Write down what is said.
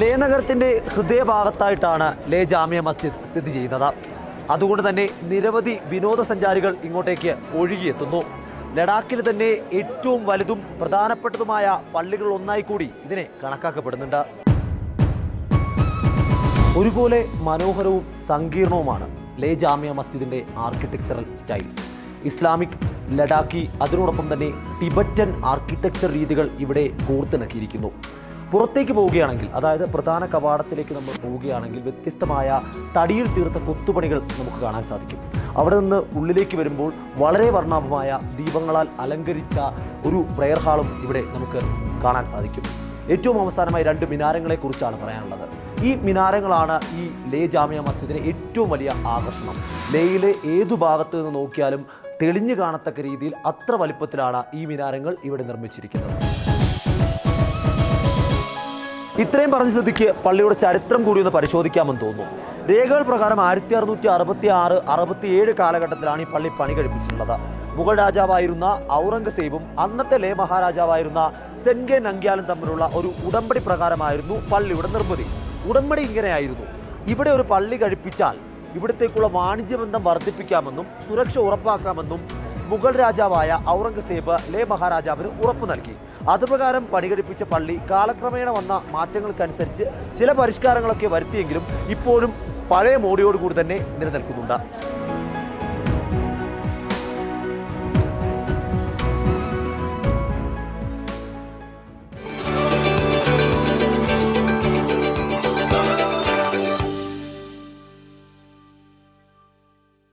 ലേ നഗരത്തിന്റെ ഹൃദയഭാഗത്തായിട്ടാണ് ലേ ജാമ്യ മസ്ജിദ് സ്ഥിതി ചെയ്യുന്നത്. അതുകൊണ്ട് തന്നെ നിരവധി വിനോദസഞ്ചാരികൾ ഇങ്ങോട്ടേക്ക് ഒഴുകിയെത്തുന്നു. ലഡാക്കിൽ തന്നെ ഏറ്റവും വലുതും പ്രധാനപ്പെട്ടതുമായ പള്ളികൾ ഒന്നായി കൂടി ഇതിനെ കണക്കാക്കപ്പെടുന്നുണ്ട്. ഒരുപോലെ മനോഹരവും സങ്കീർണവുമാണ് ലേ ജാമ്യ മസ്ജിദിന്റെ ആർക്കിടെക്ചറൽ സ്റ്റൈൽ. ഇസ്ലാമിക് ലഡാക്കി അതിനോടൊപ്പം തന്നെ ടിബറ്റൻ ആർക്കിടെക്ചർ രീതികൾ ഇവിടെ കോർത്തിണക്കിയിരിക്കുന്നു. പുറത്തേക്ക് പോവുകയാണെങ്കിൽ അതായത് പ്രധാന കവാടത്തിലേക്ക് നമ്മൾ പോവുകയാണെങ്കിൽ വ്യത്യസ്തമായ തടിയിൽ തീർത്ത കൊത്തുപണികൾ നമുക്ക് കാണാൻ സാധിക്കും. അവിടെ നിന്ന് ഉള്ളിലേക്ക് വരുമ്പോൾ വളരെ വർണാഭമായ ദീപങ്ങളാൽ അലങ്കരിച്ച ഒരു പ്രെയർ ഹാളും ഇവിടെ നമുക്ക് കാണാൻ സാധിക്കും. ഏറ്റവും അവസാനമായി രണ്ട് മിനാരങ്ങളെക്കുറിച്ചാണ് പറയാനുള്ളത്. ഈ മിനാരങ്ങളാണ് ഈ ലേ ജാമിയ മസ്ജിദിന് ഏറ്റവും വലിയ ആകർഷണം. ലേയിലെ ഏതു ഭാഗത്ത് നിന്ന് നോക്കിയാലും തെളിഞ്ഞു കാണത്തക്ക രീതിയിൽ അത്ര വലിപ്പത്തിലാണ് ഈ മിനാരങ്ങൾ ഇവിടെ നിർമ്മിച്ചിരിക്കുന്നത്. ഇത്രയും പറഞ്ഞ സ്ഥിതിക്ക് പള്ളിയുടെ ചരിത്രം കൂടി ഒന്ന് പരിശോധിക്കാമെന്ന് തോന്നുന്നു. രേഖകൾ പ്രകാരം ആയിരത്തി അറുന്നൂറ്റി അറുപത്തി ആറ് അറുപത്തിയേഴ് കാലഘട്ടത്തിലാണ് ഈ പള്ളി പണി കഴിപ്പിച്ചിട്ടുള്ളത്. മുഗൾ രാജാവായിരുന്ന ഔറംഗസേബും അന്നത്തെ ലേ മഹാരാജാവായിരുന്ന സെൻഗെ നങ്ക്യാലും തമ്മിലുള്ള ഒരു ഉടമ്പടി പ്രകാരമായിരുന്നു പള്ളിയുടെ നിർമ്മിതി. ഉടമ്പടി ഇങ്ങനെയായിരുന്നു. ഇവിടെ ഒരു പള്ളി കഴിപ്പിച്ചാൽ ഇവിടത്തേക്കുള്ള വാണിജ്യബന്ധം വർദ്ധിപ്പിക്കാമെന്നും സുരക്ഷ ഉറപ്പാക്കാമെന്നും മുഗൾ രാജാവായ ഔറംഗസേബ് ലേ മഹാരാജാവിന് ഉറപ്പു നൽകി. അതുപ്രകാരം പണികഴിപ്പിച്ച പള്ളി കാലക്രമേണ വന്ന മാറ്റങ്ങൾക്കനുസരിച്ച് ചില പരിഷ്കാരങ്ങളൊക്കെ വരുത്തിയെങ്കിലും ഇപ്പോഴും പഴയ മോഡിയോടുകൂടി തന്നെ നിലനിൽക്കുന്നുണ്ട്.